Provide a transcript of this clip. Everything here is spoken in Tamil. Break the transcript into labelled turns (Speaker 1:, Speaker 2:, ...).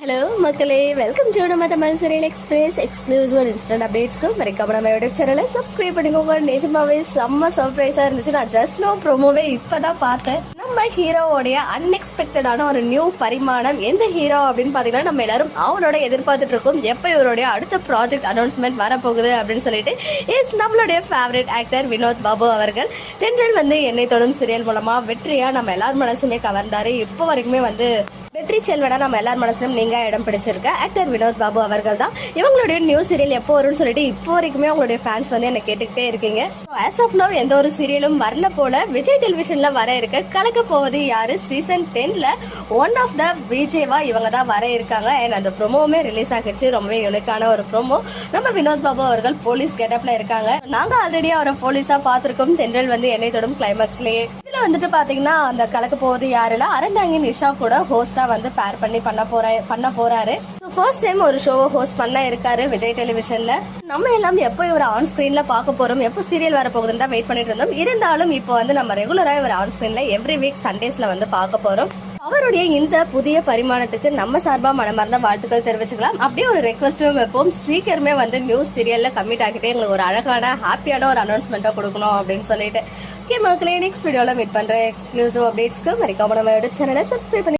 Speaker 1: ஹலோ மக்களே. வெல்கம் டு நம்ம Tamil serial express exclusive instant அப்டேட்ஸ்க்கு மறக்காம நம்ம யூடியூப் சேனலை சப்ஸ்கிரைப் பண்ணிக்கோங்க நிஜமாவே செம்ம சர்ப்ரைஸாக இருந்துச்சு. நான் ஜஸ்ட் நோ ப்ரோமோவே இப்போ தான் பார்த்தேன். நம்ம ஹீரோவோடைய அன்எக்ஸ்பெக்டடான ஒரு நியூ பரிமாணம் எந்த ஹீரோ அப்படின்னு பார்த்தீங்கன்னா நம்ம எல்லாரும் அவனோட எதிர்பார்த்துட்டு இருக்கோம். எப்போ இவருடைய அடுத்த ப்ராஜெக்ட் அனௌன்ஸ்மெண்ட் வரப்போகுது அப்படின்னு சொல்லிட்டு இஸ் நம்மளுடைய ஃபேவரட் ஆக்டர் வினோத் பாபு அவர்கள் தென்றல் வந்து என்னை தொடும் சீரியல் மூலமா வெற்றியா நம்ம எல்லார் மனசுமே கவர்ந்தாரு. இப்போ வரைக்குமே வந்து வெற்றி செல்வனா நம்ம எல்லார் மனசுலும் நீங்க இடம் பிடிச்சிருக்க ஆக்டர் வினோத் பாபு அவர்கள் தான் இவங்களுடைய நியூ சீரியல் எப்போ வரும்னு சொல்லிட்டு இப்போ வரைக்குமே அவங்களுடைய ஃபேன்ஸ் வந்து என்ன கேட்டுக்கிட்டே இருக்கீங்க. ஆஸ் ஆஃப் நவ் எந்த ஒரு சீரியலும் வரல போல விஜய் டெலிவிஷன்ல வர இருக்க. கலக்க போவது யாரு? சீசன் டென்ல ஒன் ஆஃப் த விஜேவா இவங்க தான் வர இருக்காங்க. அண்ட் அந்த ப்ரோமோவுமே ரிலீஸ் ஆகிடுச்சு. ரொம்பவே யூனிக்கான ஒரு ப்ரோமோ நம்ம வினோத் பாபு அவர்கள் போலீஸ் கெட்டப்ல இருக்காங்க. நாங்க ஆல்ரெடி அவரை போலீஸா பார்த்துருக்கோம். தென்றல் வந்து என்னை தொடும் கிளைமேக்ஸ்லயே இதுல வந்துட்டு பாத்தீங்கன்னா அந்த கலக்க போவது யாருல அறந்தாங்கி நிஷா கூட ஹோஸ்டா வந்து பேர் பண்ணி பண்ண போற பண்ண போறாரு. ஃபர்ஸ்ட் டைம் ஒரு ஷோவை ஹோஸ்ட் பண்ண இருக்காரு விஜய் டெலிவிஷன்ல நம்ம எல்லாம் எப்போ இவர் ஆன் ஸ்கிரீன்ல பார்க்க போறோம் எப்போ சீரியல் வர போகுதுன்னு தான் வெயிட் பண்ணிட்டு இருந்தோம். இருந்தாலும் இப்போ வந்து நம்ம ரெகுலரா இவர் ஆன் ஸ்கிரீன்ல எவ்ரி வீக் சண்டேஸ்ல வந்து பார்க்க போறோம். அவருடைய இந்த புதிய பரிமாணத்துக்கு நம்ம சார்பா மனமார்ந்த வாழ்த்துக்கள் தெரிவிச்சுக்கலாம். அப்படியே ஒரு ரெக்வஸ்டும் வைப்போம். சீக்கிரமே வந்து நியூஸ் சீரியல்ல கம்மிட் ஆகிட்டே எங்களுக்கு ஒரு அழகான ஹாப்பியான ஒரு அனௌன்ஸ்மெண்ட்டா கொடுக்கணும் அப்படின்னு சொல்லிட்டு. ஓகே மக்களே நெக்ஸ்ட் வீடியோல மீட் பண்ணுற எக்ஸ்க்ளூசிவ் அப்டேட்ஸ்க்கு மறைக்காம நம்ம சேனலை சப்ஸ்கிரைப் பண்ணி